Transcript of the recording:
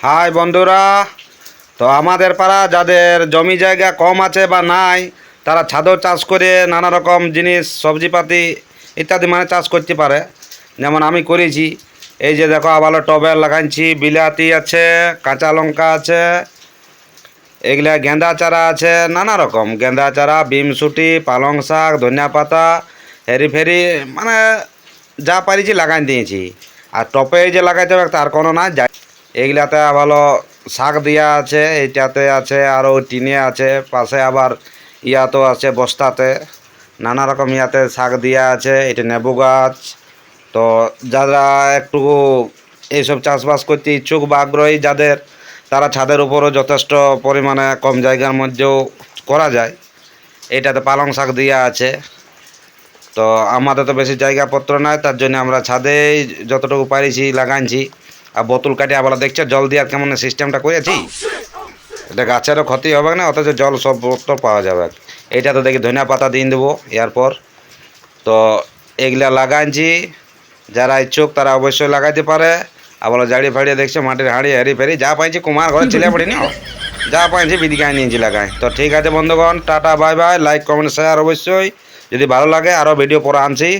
High বন্ধুরা, তো আমাদের পাড়া যাদের জমি জায়গা কম আছে বা নাই, তারা ছাদও চাষ করে নানা রকম জিনিস সবজিপাতি ইত্যাদি মানে চাষ করতে পারে। যেমন আমি করেছি, এই যে দেখো আবার টবে লাগাইছি, বিলাতি আছে, কাঁচা লঙ্কা আছে, এগুলা গেঁদা চারা আছে, নানা রকম গেঁদা চারা বিমসুটি পালং শাক, ধনিয়া পাতা, হেরি ফেরি মানে যা পারিছি লাগাই দিয়েছি। আর টপে যে লাগাইতে হবে, তার কোনো না যাই এগুলাতে ভালো শাক দিয়া আছে, এইটাতে আছে, আরও টিনে আছে, পাশে আবার ইয়াতো আছে বস্তাতে। নানা রকম ইয়াতে শাক দিয়া আছে, এটা নেবু গাছ। তো যারা একটু এইসব চাষবাস করতে ইচ্ছুক বা আগ্রহী যাদের, তারা ছাদের উপরও যথেষ্ট পরিমাণে কম জায়গার মধ্যেও করা যায়। এটাতে পালং শাক দিয়া আছে। তো আমাদের তো বেশি জায়গাপত্র নাই, তার জন্য আমরা ছাদেই যতটুকু পারিছি লাগাইছি। আর বোতল কাটে আবার দেখছ? জল দেওয়ার কেমন সিস্টেমটা করেছি? এটা গাছেরও ক্ষতি হবে না, অথচ জল সব বোতল পাওয়া যাবে। এটা তো দেখি ধনিয়া পাতা দিয়ে দেবো এরপর। তো এগুলা লাগাইছি, যারা ইচ্ছুক তারা অবশ্যই লাগাইতে পারে। আবার জাড়ি ফাড়িয়ে দেখছে, মাটির হাঁড়ি, হাড়ি ফেরি যা পাইছি কুমার ঘরে ছেলে পড়ি যা পাইছি বিদিকায় নিয়েছি লাগাই। তো ঠিক আছে বন্ধুগণ, tata, bye bye like comment share অবশ্যই। যদি ভালো লাগে আরও ভিডিও পরে আনছি।